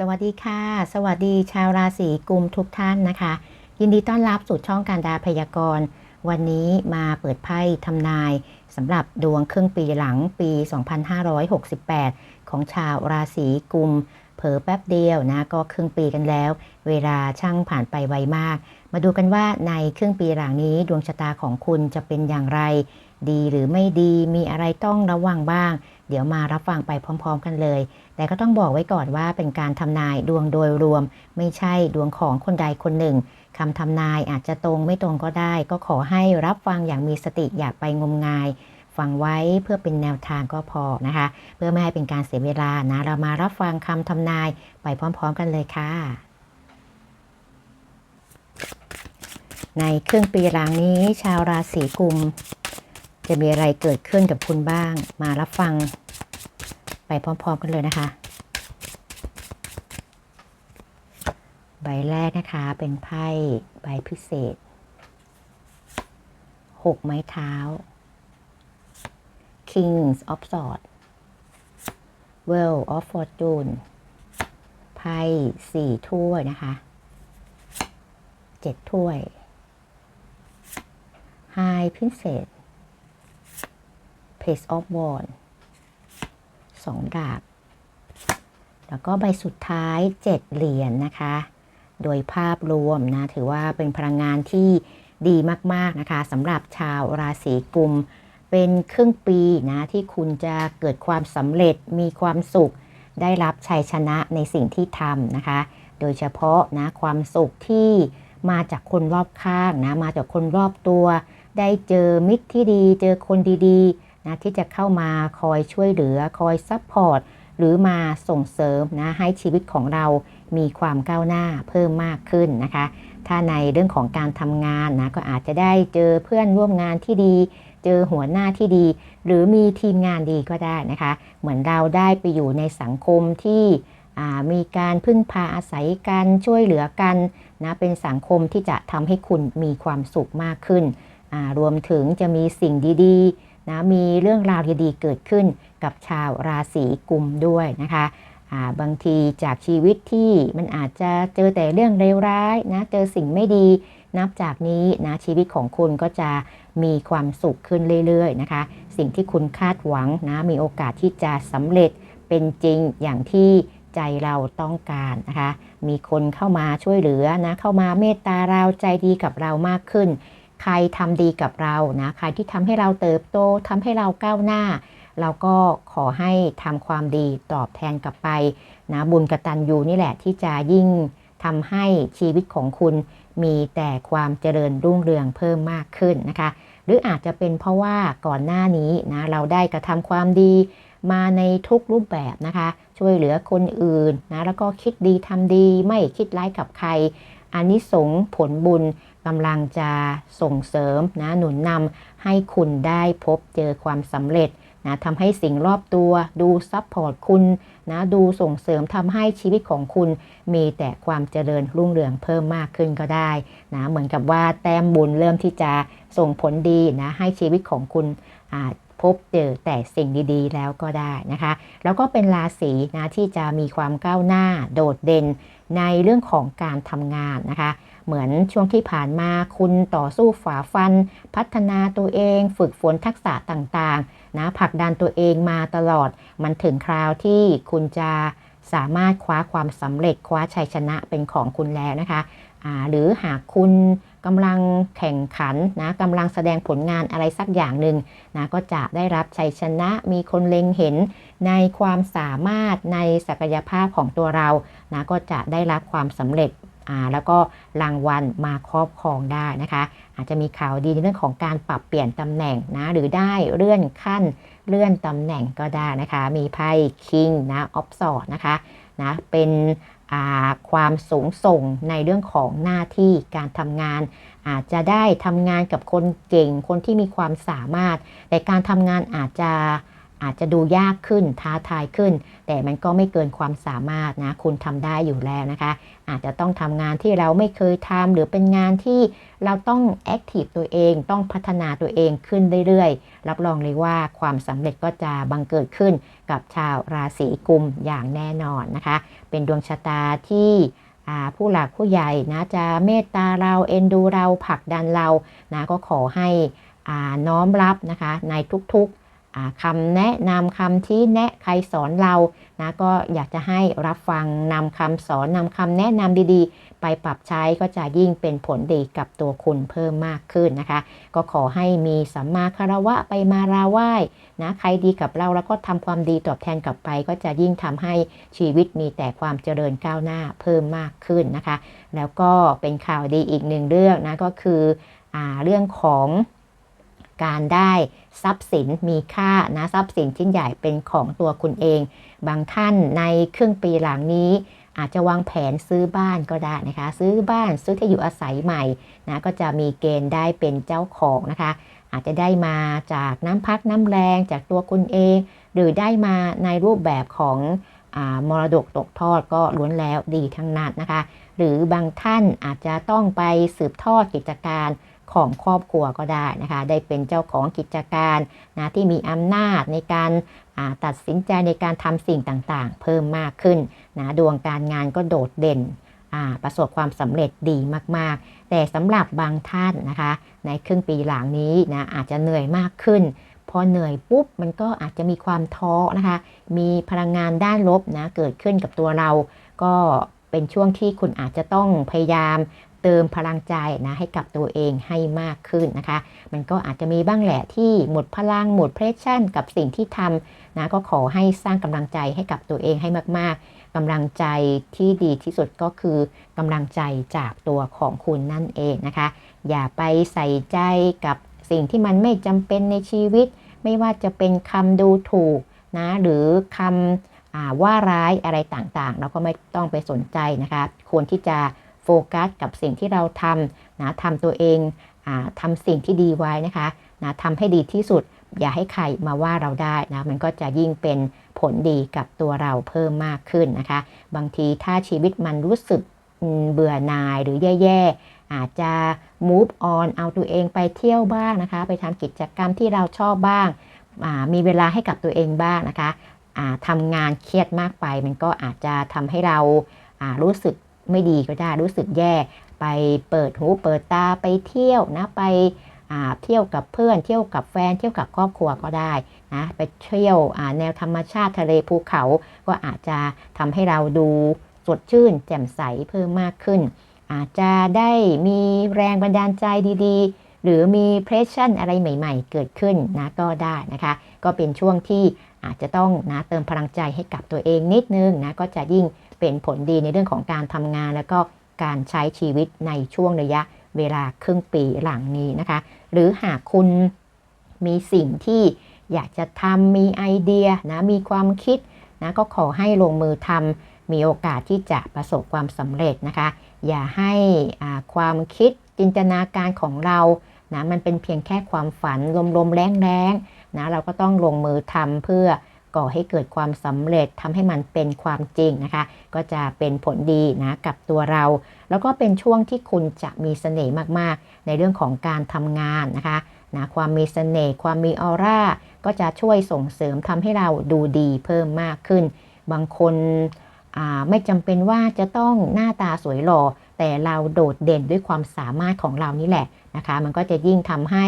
สวัสดีค่ะ สวัสดีชาวราศีกุมทุกท่านนะคะ ยินดีต้อนรับสู่ช่องการดาพยากรณ์ วันนี้มาเปิดไพ่ทำนายสำหรับดวงครึ่งปีหลังปี 2568 ของชาวราศีกุมเผลอแป๊บเดียวนะก็ครึ่งปีกันแล้ว เวลาช่างผ่านไปไวมาก มาดูกันว่าในครึ่งปีหลังนี้ดวงชะตาของคุณจะเป็นอย่างไร ดีหรือไม่ดีมีอะไรต้องระวังบ้าง เดี๋ยวมารับฟังไปพร้อม ๆ กันเลย แต่ก็ต้องบอกไว้ก่อนว่าเป็นการทำนายดวงโดยรวม ไม่ใช่ดวงของคนใดคนหนึ่งคำทำนายอาจจะตรงไม่ตรงก็ได้ ก็ขอให้รับฟังอย่างมีสติอย่าไปงมงาย ฟังไว้เพื่อเป็นแนวทางก็พอนะคะ เพื่อไม่ให้เป็นการเสียเวลานะ เรามารับฟังคำทำนายไปพร้อม ๆ กันเลยค่ะในครึ่งปีหลังนี้ชาวราศีกุม จะมีอะไรเกิดขึ้นกับคุณบ้าง มารับฟัง ไปพร้อมๆกันเลยนะคะ ใบแรกนะคะเป็นไพ่ใบพิเศษหกไม้เท้า Kings of Swords Well of Fortune ไพ่สี่ถ้วยนะคะเจ็ดถ้วย High Princess Page of Wands สองดาบ แล้วก็ใบสุดท้ายเจ็ดเหรียญนนะคะ โดยภาพรวมนะ ถือว่าเป็นพลังงานที่ดีมากๆนะคะสำหรับชาวราศีกุม เป็นครึ่งปีนะที่คุณจะเกิดความสำเร็จมีความสุข ได้รับชัยชนะในสิ่งที่ทำนะคะ โดยเฉพาะนะความสุขที่มาจากคนรอบข้างนะมาจากคนรอบตัว ได้เจอมิตรที่ดี เจอคนดีๆ นะที่จะเข้ามาคอยช่วยเหลือคอยซัพพอร์ตหรือมาส่งเสริมนะให้ชีวิตของเรามีความก้าวหน้าเพิ่มมากขึ้นนะคะ ถ้าในเรื่องของการทำงานนะก็อาจจะได้เจอเพื่อนร่วมงานที่ดี เจอหัวหน้าที่ดี หรือมีทีมงานดีก็ได้นะคะ เหมือนเราได้ไปอยู่ในสังคมที่มีการพึ่งพาอาศัยกันช่วยเหลือกันนะเป็นสังคมที่จะทำให้คุณมีความสุขมากขึ้น รวมถึงจะมีสิ่งดีๆ นะมีเรื่องราวดีๆเกิดขึ้นกับชาวราศีกุมด้วยนะคะบางทีจากชีวิตที่มันอาจจะเจอแต่เรื่องเลวร้ายนะเจอสิ่งไม่ดี นับจากนี้นะชีวิตของคุณก็จะมีความสุขขึ้นเรื่อยๆนะคะ สิ่งที่คุณคาดหวังนะมีโอกาสที่จะสำเร็จเป็นจริงอย่างที่ใจเราต้องการนะคะ มีคนเข้ามาช่วยเหลือนะเข้ามาเมตตาเราใจดีกับเรามากขึ้น ใครทำดีกับเรานะใครที่ทำให้เราเติบโตทำให้เราก้าวหน้า เราก็ขอให้ทำความดีตอบแทนกลับไปนะบุญกตัญญูนี่แหละที่จะยิ่งทำให้ชีวิตของคุณมีแต่ความเจริญรุ่งเรืองเพิ่มมากขึ้นนะคะ หรืออาจจะเป็นเพราะว่าก่อนหน้านี้นะเราได้กระทำความดีมาในทุกรูปแบบนะคะ ช่วยเหลือคนอื่นนะแล้วก็คิดดีทำดีไม่คิดร้ายกับใคร อันนี้สงผลบุญกำลังจะส่งเสริมนะหนุนนำให้คุณได้พบเจอความสำเร็จนะทำให้สิ่งรอบตัวดูซับพอร์ตคุณนะดูส่งเสริมทำให้ชีวิตของคุณมีแต่ความเจริญรุ่งเรืองเพิ่มมากขึ้นก็ได้นะเหมือนกับว่าแต้มบุญเริ่มที่จะส่งผลดีนะให้ชีวิตของคุณ พบเจอแต่สิ่งดีๆ แล้วก็ได้นะคะ แล้วก็เป็นราศีนะที่จะมีความก้าวหน้าโดดเด่นในเรื่องของการทำงานนะคะ เหมือนช่วงที่ผ่านมาคุณต่อสู้ฝ่าฟัน พัฒนาตัวเอง ฝึกฝนทักษะต่างๆนะผลักดันตัวเองมาตลอด มันถึงคราวที่คุณจะสามารถคว้าความสำเร็จคว้าชัยชนะเป็นของคุณแล้วนะคะหรือหากคุณ กำลังแข่งขันนะกำลังแสดงผลงานอะไรสักอย่างหนึ่งนะก็จะได้รับชัยชนะมีคนเล็งเห็นในความสามารถในศักยภาพของตัวเรานะก็จะได้รับความสำเร็จแล้วก็รางวัลมาครอบครองได้นะคะ อาจจะมีข่าวดีในเรื่องของการปรับเปลี่ยนตำแหน่งนะหรือได้เลื่อนขั้นเลื่อนตำแหน่งก็ได้นะคะ มีไพ่คิงนะออฟสอดนะคะนะเป็น ความสูงส่งในเรื่องของหน้าที่การทำงาน อาจจะได้ทำงานกับคนเก่งคนที่มีความสามารถ แต่การทำงานอาจจะ อาจจะดูยากขึ้นท้าทายขึ้น แต่มันก็ไม่เกินความสามารถนะคุณทำได้อยู่แล้วนะคะ อาจจะต้องทำงานที่เราไม่เคยทำหรือเป็นงานที่เราต้องแอคทีฟตัวเอง ต้องพัฒนาตัวเองขึ้นเรื่อยๆ รับรองเลยว่าความสำเร็จก็จะบังเกิดขึ้นกับชาวราศีกุมอย่างแน่นอนนะคะ เป็นดวงชะตาที่ผู้หลักผู้ใหญ่นะจะเมตตาเราเอ็นดูเราผลักดันเรานะก็ขอให้น้อมรับนะคะในทุกๆ คำแนะนำคำที่แนะใครสอนเรานะก็อยากจะให้รับฟังนำคำสอนนำคำแนะนำดีๆ ไปปรับใช้ก็จะยิ่งเป็นผลดีกับตัวคุณเพิ่มมากขึ้นนะคะ ก็ขอให้มีสัมมาคารวะไปมาราไหว้นะใครดีกับเราแล้วก็ทำความดีตอบแทนกลับไป ก็จะยิ่งทำให้ชีวิตมีแต่ความเจริญก้าวหน้าเพิ่มมากขึ้นนะคะ แล้วก็เป็นข่าวดีอีกหนึ่งเรื่องนะก็คืออเรื่องของการได้ ทรัพย์สินมีค่านะทรัพย์สินชิ้นใหญ่เป็นของตัวคุณเอง บางท่านในครึ่งปีหลังนี้ อาจจะวางแผนซื้อบ้านก็ได้นะคะ ซื้อบ้านซื้อที่อยู่อาศัยใหม่นะก็จะมีเกณฑ์ได้เป็นเจ้าของนะคะ อาจจะได้มาจากน้ำพักน้ำแรงจากตัวคุณเอง หรือได้มาในรูปแบบของอมรดกตกทอดก็ล้วนแล้วดีทั้งนั้นนะคะ หรือบางท่านอาจจะต้องไปสืบทอดกิจการ ของครอบครัวก็ได้นะคะ ได้เป็นเจ้าของกิจการนะที่มีอำนาจในการตัดสินใจในการทำสิ่งต่างๆ เพิ่มมากขึ้นนะดวงการงานก็โดดเด่นประสบความสำเร็จดีมากๆ แต่สำหรับบางท่านนะคะ ในครึ่งปีหลังนี้นะอาจจะเหนื่อยมากขึ้น พอเหนื่อยปุ๊บมันก็อาจจะมีความท้อนะคะ มีพลังงานด้านลบนะเกิดขึ้นกับตัวเรา ก็เป็นช่วงที่คุณอาจจะต้องพยายาม เติมพลังใจนะให้กับตัวเองให้มากขึ้นนะคะ มันก็อาจจะมีบ้างแหละที่หมดพลังหมดเพรสชั่น กับสิ่งที่ทำนะก็ขอให้สร้างกำลังใจให้กับตัวเองให้มากๆกำลังใจที่ดีที่สุดก็คือกำลังใจจากตัวของคุณนั่นเองนะคะ อย่าไปใส่ใจกับสิ่งที่มันไม่จำเป็นในชีวิต ไม่ว่าจะเป็นคำดูถูกนะหรือคำว่าร้ายอะไรต่างๆ เราก็ไม่ต้องไปสนใจนะคะ ควรที่จะ ฟกัสกับสิ่งที่เราทำนะทำตัวเองอทำสิ่งที่ดีไว้นะคะนะทำให้ดีที่สุด อย่าให้ใครมาว่าเราได้นะมันก็จะยิ่งเป็นผลดีกับตัวเราเพิ่มมากขึ้นนะคะ บางทีถ้าชีวิตมันรู้สึกเบื่อหน่ายหรือแย่ๆ อาจจะ move on เอาตัวเองไปเที่ยวบ้างนะคะ ไปทำกิจกรรมที่เราชอบบ้าง มีเวลาให้กับตัวเองบ้างนะคะทำงานเครียดมากไปมันก็อาจจะทำให้เรารู้สึก ไม่ดีก็ได้รู้สึกแย่ไปเปิดหูเปิดตาไปเที่ยวนะไปเที่ยวกับเพื่อนเที่ยวกับแฟนเที่ยวกับครอบครัวก็ได้นะไปเที่ยวแนวธรรมชาติทะเลภูเขาก็อาจจะทำให้เราดูสดชื่น แจ่มใสเพิ่มมากขึ้น อาจจะได้มีแรงบันดาลใจดีๆ หรือมีเพรสชั่นอะไรใหม่ๆ เกิดขึ้นนะก็ได้นะคะ ก็เป็นช่วงที่อาจจะต้องนะเติมพลังใจให้กับตัวเองนิดนึงนะก็จะยิ่ง เป็นผลดีในเรื่องของการทำงาน แล้วก็การใช้ชีวิตในช่วงระยะเวลาครึ่งปีหลังนี้นะคะ หรือหากคุณมีสิ่งที่อยากจะทำมีไอเดียนะมีความคิดนะก็ขอให้ลงมือทำมีโอกาสที่จะประสบความสำเร็จนะคะ อย่าให้ความคิดจินตนาการของเรานะมันเป็นเพียงแค่ความฝันลมๆแรงๆนะเราก็ต้องลงมือทำเพื่อ ก่อให้เกิดความสำเร็จทำให้มันเป็นความจริงนะคะ ก็จะเป็นผลดีนะกับตัวเรา แล้วก็เป็นช่วงที่คุณจะมีเสน่ห์มากๆ ในเรื่องของการทำงานนะคะนะความมีเสน่ห์ความมีออร่าก็จะช่วยส่งเสริมทำให้เราดูดีเพิ่มมากขึ้น บางคนไม่จำเป็นว่าจะต้องหน้าตาสวยหล่อแต่เราโดดเด่นด้วยความสามารถของเรานี่แหละนะคะ มันก็จะยิ่งทำให้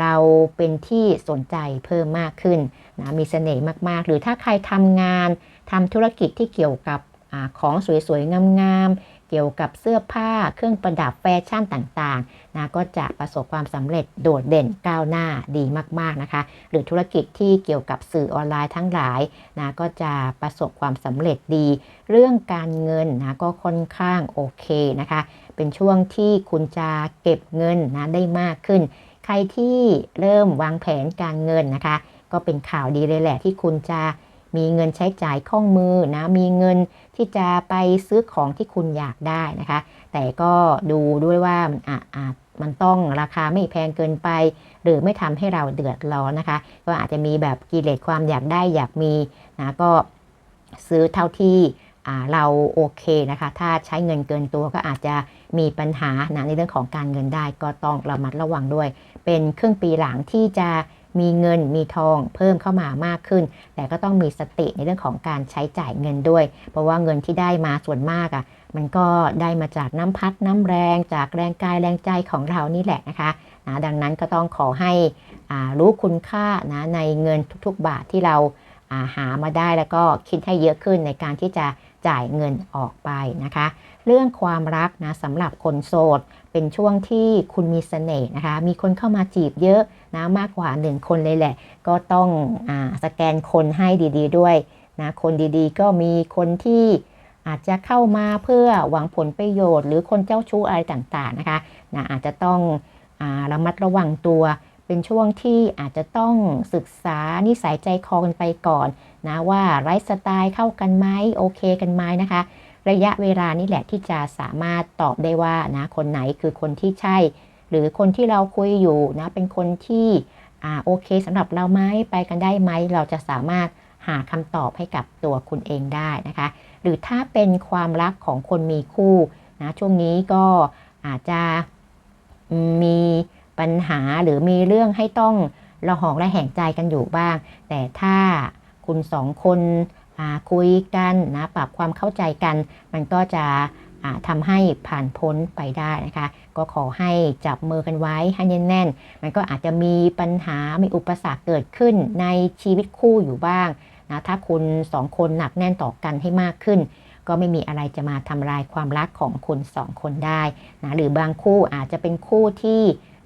เราเป็นที่สนใจเพิ่มมากขึ้นนะมีเสน่ห์มากๆ หรือถ้าใครทำงานทำธุรกิจที่เกี่ยวกับอของสวยๆ งามๆ เกี่ยวกับเสื้อผ้าเครื่องประดับแฟชั่นต่างๆนะก็จะประสบความสำเร็จโดดเด่นก้าวหน้าดีมากๆนะคะ หรือธุรกิจที่เกี่ยวกับสื่อออนไลน์ทั้งหลายนะก็จะประสบความสำเร็จดี เรื่องการเงินนะก็ค่อนข้างโอเคนะคะ เป็นช่วงที่คุณจะเก็บเงินนะได้มากขึ้น ใครที่เริ่มวางแผนการเงินนะคะ ก็เป็นข่าวดีเลยแหละที่คุณจะมีเงินใช้จ่ายคล่องมือนะ มีเงินที่จะไปซื้อของที่คุณอยากได้นะคะ แต่ก็ดูด้วยว่ามันอาจมันต้องราคาไม่แพงเกินไป หรือไม่ทำให้เราเดือดร้อนนะคะ ก็อาจจะมีแบบกิเลสความอยากได้อยากมีนะก็ซื้อเท่าที่เราโอเคนะคะ ถ้าใช้เงินเกินตัวก็อาจจะมีปัญหานะในเรื่องของการเงินได้ก็ต้องระมัดระวังด้วย เป็นครึ่งปีหลังที่จะมีเงินมีทองเพิ่มเข้ามามากขึ้น แต่ก็ต้องมีสติในเรื่องของการใช้จ่ายเงินด้วย เพราะว่าเงินที่ได้มาส่วนมากอะ่ะ มันก็ได้มาจากน้ำพัดน้ำแรงจากแรงกายแรงใจของเรานี่แหละนะคะนะดังนั้นก็ต้องขอให้รู้คุณค่านะในเงินทุกๆ บาทที่เราหามาได้แล้วก็คิดให้เยอะขึ้นในการที่จะจ่ายเงินออกไปนะคะ เรื่องความรักนะสำหรับคนโสด เป็นช่วงที่คุณมีเสน่ห์นะคะ มีคนเข้ามาจีบเยอะนะมากกว่าหนึ่งคนเลยแหละ ก็ต้องอสแกนคนให้ดีๆ ด้วยนะคนดีๆ ก็มีคนที่อาจจะเข้ามาเพื่อหวังผลประโยชน์ หรือคนเจ้าชู้อะไรต่างๆนะคะนะอาจจะต้องอระมัดระวังตัว เป็นช่วงที่อาจจะต้องศึกษานิสัยใจคอกันไปก่อนนะว่าไลฟ์สไตล์เข้ากันไหมโอเคกันไหมนะคะ ระยะเวลานี่แหละที่จะสามารถตอบได้ว่านะคนไหนคือคนที่ใช่ หรือคนที่เราคุยอยู่นะเป็นคนที่อ่าโอเคสำหรับเราไหมไปกันได้ไหมเราจะสามารถหาคำตอบให้กับตัวคุณเองได้นะคะ หรือถ้าเป็นความรักของคนมีคู่นะช่วงนี้ก็อาจจะมีปัญหาหรือมีเรื่องให้ต้องระหองระแหงใจกันอยู่บ้าง แต่ถ้าคุณสองคน คุยกันนะปรับความเข้าใจกัน มันก็จะทำให้ผ่านพ้นไปได้นะคะ ก็ขอให้จับมือกันไว้ให้แน่นๆ มันก็อาจจะมีปัญหา มีอุปสรรคเกิดขึ้นในชีวิตคู่อยู่บ้างนะถ้าคุณสองคนหนักแน่นต่อกันให้มากขึ้น ก็ไม่มีอะไรจะมาทำลายความรักของคุณสองคนได้นะหรือบางคู่อาจจะเป็นคู่ที่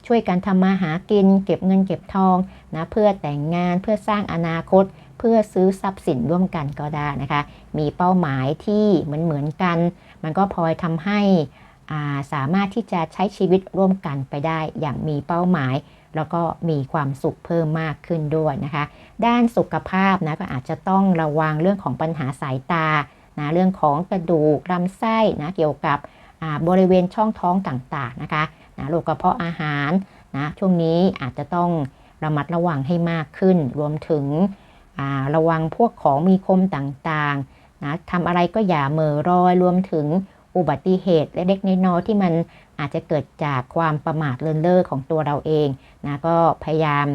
ช่วยกันทำมาหากิน เก็บเงินเก็บทองนะเพื่อแต่งงานเพื่อสร้างอนาคต เพื่อซื้อทรัพย์สินร่วมกันก็ได้นะคะ มีเป้าหมายที่เหมือนเหมือนกัน มันก็พลอยทำให้าสามารถที่จะใช้ชีวิตร่วมกันไปได้ อย่างมีเป้าหมาย แล้วก็มีความสุขเพิ่มมากขึ้นด้วยนะคะ ด้านสุขภาพนะก็อาจจะต้องระวังเรื่องของปัญหาสายตานะเรื่องของกระดูกลำไส้นะเกี่ยวกับบริเวณช่องท้องต่างๆนะคะนะโรคกระเพาะอาหารนะช่วงนี้อาจจะต้องระมัดระวังให้มากขึ้น รวมถึง ระวังพวกของมีคมต่างๆนะทำอะไรก็อย่าเมอรอยรวมถึงอุบัติเหตุเล็กๆน้อยๆที่มันอาจจะเกิดจากความประมาทเลินเล่อของตัวเราเองนะก็พยายาม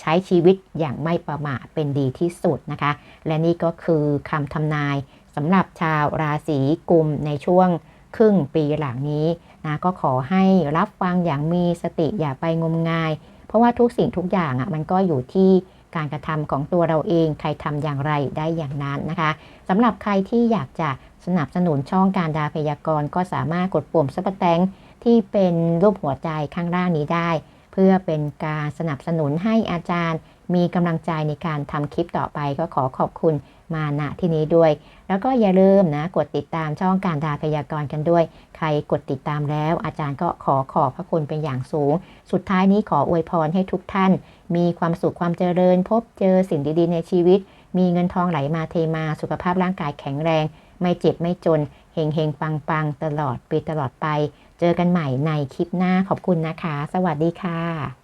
ใช้ชีวิตอย่างไม่ประมาทเป็นดีที่สุดนะคะ และนี่ก็คือคำทำนายสำหรับชาวราศีกุมในช่วงครึ่งปีหลังนี้นะก็ขอให้รับฟังอย่างมีสติอย่าไปงมงาย เพราะว่าทุกสิ่งทุกอย่างอะมันก็อยู่ที่ การกระทำของตัวเราเอง ใครทำอย่างไรได้อย่างนั้นนะคะสำหรับใครที่อยากจะสนับสนุนช่องการดาพยากรณ์ก็สามารถกดปุ่มซับแตงที่เป็นรูปหัวใจข้างล่างนี้ได้ เพื่อเป็นการสนับสนุนให้อาจารย์ มีกำลังใจในการทำคลิปต่อไปก็ขอขอบคุณ มาณที่นี้ด้วย แล้วก็อย่าลืมนะกดติดตามช่องการดาพยากรณ์กันด้วย ใครกดติดตามแล้ว อาจารย์ก็ขอขอบพระคุณเป็นอย่างสูง สุดท้ายนี้ขออวยพรให้ทุกท่าน มีความสุขความเจริญ พบเจอสิ่งดีๆ ในชีวิต มีเงินทองไหลมาเทมาสุขภาพร่างกายแข็งแรง ไม่เจ็บไม่จนเฮงเฮงปังปังตลอดปีตลอดไป เจอกันใหม่ในคลิปหน้าขอบคุณนะคะ สวัสดีค่ะ